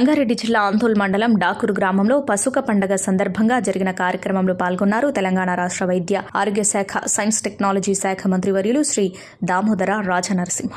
రంగారెడ్డి జిల్లా ఆందోళ్ మండలం డాకూరు గ్రామంలో పసుక పండగ సందర్భంగా జరిగిన కార్యక్రమంలో పాల్గొన్నారు తెలంగాణ రాష్ట్ర వైద్య ఆరోగ్య శాఖ సైన్స్ టెక్నాలజీ శాఖ మంత్రివర్యులు శ్రీ దామోదర రాజనరసింహ.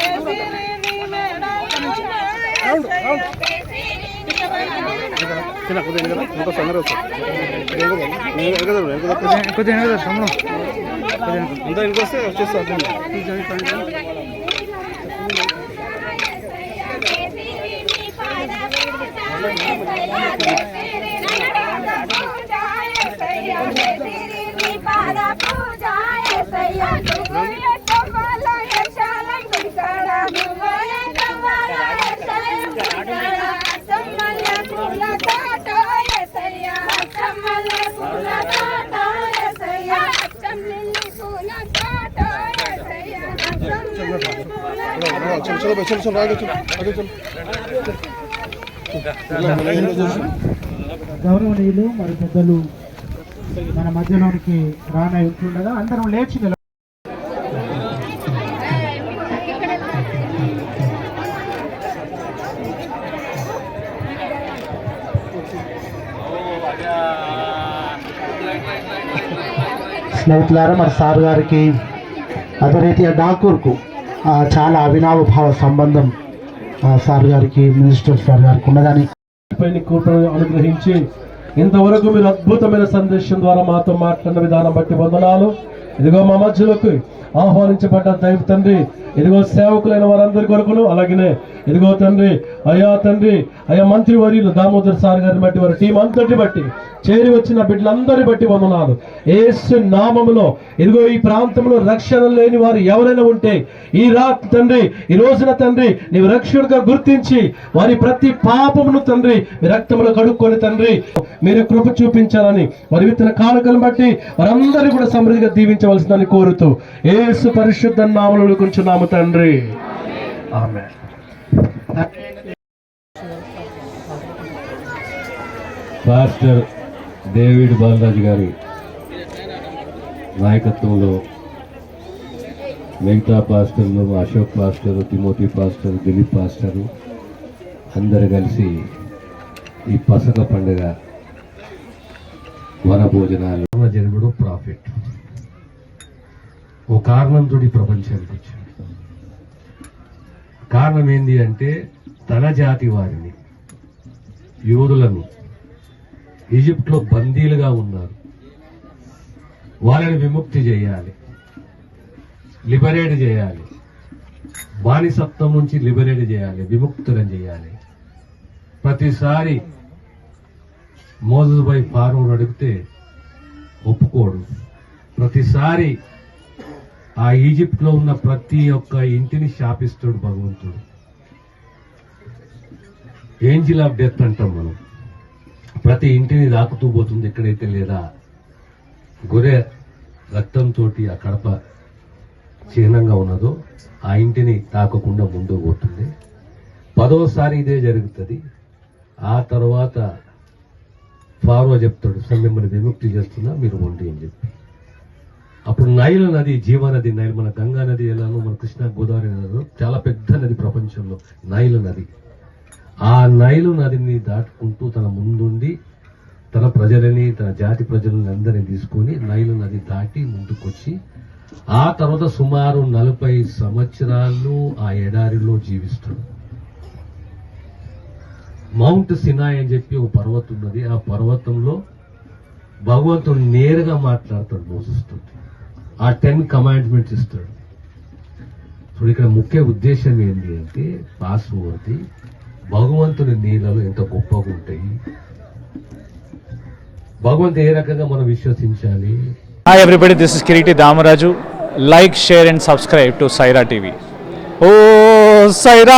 కొద్దిగా కదా ఇంకా తొందర కొద్దిగా కదా సమరం అంతా ఇంటికి వస్తే వచ్చేస్తా చలో చలో చలో చలో ఆगे చలో గౌరవనీయులు మరి పెద్దలు మన మధ్యలోనికి రానై ఉంటుండగా అందరం లేచి నిల స్నేహితులారా మరి సార్ గారికి అదే రీతిగా డాకూర్కు చాలా అవినావభావ సంబంధం సార్ గారికి మినిస్టర్ సార్ గారికి ఉన్నదని. పైన అనుగ్రహించి ఇంతవరకు మీరు అద్భుతమైన సందేశం ద్వారా మాతో మాట్లాడిన విధానం బట్టి వందనాలు. ఇదిగో మా మధ్యలోకి ఆహ్వానించబడ్డ దైవ తండ్రి ఇదిగో సేవకులైన వారందరి కొరకును అలాగనే ఇదిగో తండ్రి అయ్యా తండ్రి అయ్యా మంత్రి వర్యులు దామోదర్ సార్ గారిని బట్టి వారి టీం అంతటి బట్టి చేరి వచ్చిన బిడ్డలందరి బట్టి వందనాలు. ఏసు నామములో ఇదిగో ఈ ప్రాంతంలో రక్షణ లేని వారు ఎవరైనా ఉంటే ఈ రా తండ్రి ఈ రోజున తండ్రి నీవు రక్షకుడుగా గుర్తించి వారి ప్రతి పాపమును తండ్రి మీ రక్తంలో కడుక్కొని తండ్రి మీరు కృప చూపించాలని వారి విత్తన కానుకలను బట్టి వారందరూ కూడా సమృద్ధిగా దీవించవలసిందని కోరుతూ ఏసు పరిశుద్ధ నామములు కొంచున్నాము తండ్రి. ఆమె పాస్టర్ డేవిడ్ బాలరాజు గారి నాయకత్వంలో మిగతా పాస్టర్లు Ashok pastor Timothy pastor Dilip pastor అందరు కలిసి ఈ పసక పండుగ వన భోజనాలు జరుగుడు ప్రాఫిట్. ఓ కారణంతో ఈ ప్రపంచానికి వచ్చాడు కారణం ఏంటి అంటే తన జాతి వారిని యోధులను ఈజిప్ట్లో బందీలుగా ఉన్నారు. వాళ్ళని విముక్తి చేయాలి లిబరేట్ చేయాలి బానిసత్వం నుంచి లిబరేట్ చేయాలి విముక్తులను చేయాలి. ప్రతిసారి మోజుపై ఫారం అడిగితే ఒప్పుకోడు. ప్రతిసారి ఆ ఈజిప్ట్లో ఉన్న ప్రతి ఒక్క ఇంటిని శాపిస్తాడు భగవంతుడు. ఏంజిల్ ఆఫ్ డెత్ అంటాం మనం. ప్రతి ఇంటిని దాకుతూ పోతుంది ఎక్కడైతే లేదా గొర్రె రక్తంతో ఆ కడప చిహ్నంగా ఉన్నదో ఆ ఇంటిని తాకకుండా ముందు పోతుంది. పదోసారి ఇదే జరుగుతుంది. ఆ తర్వాత ఫారో చెప్తాడు "సార్, మిమ్మల్ని విముక్తి చేస్తున్నా మీరు వండి అని చెప్పి. అప్పుడు నైలు నది జీవనది నైల్ మన గంగా నది ఎలానో మన కృష్ణా గోదావరి నది చాలా పెద్ద నది ప్రపంచంలో నైలు నది. ఆ నైలు నదిని దాటుకుంటూ తన ముందుండి తన ప్రజలని తన జాతి ప్రజలని అందరినీ తీసుకొని నైలు నది దాటి ముందుకొచ్చి ఆ తర్వాత సుమారు నలభై సంవత్సరాలు ఆ ఎడారిలో జీవిస్తాడు. మౌంట్ సినాయ్ అని చెప్పి ఒక పర్వతం ఉన్నది. ఆ పర్వతంలో భగవంతుడు నేరుగా మాట్లాడతాడు మోసిస్తుంది ఆ టెన్ కమాండ్మెంట్స్ ఇస్తాడు. ఇప్పుడు ఇక్కడ ముఖ్య ఉద్దేశం ఏంటి అంటే పాస్వర్ది భగవంతుని నీళ్ళలో ఎంత గొప్పగా ఉంటాయి. భగవంతుడు ఏ రకంగా మనం విశ్వసించాలి? Hi everybody this is Kireeti Damaraju like share and subscribe to Saira TV oh Sye Raa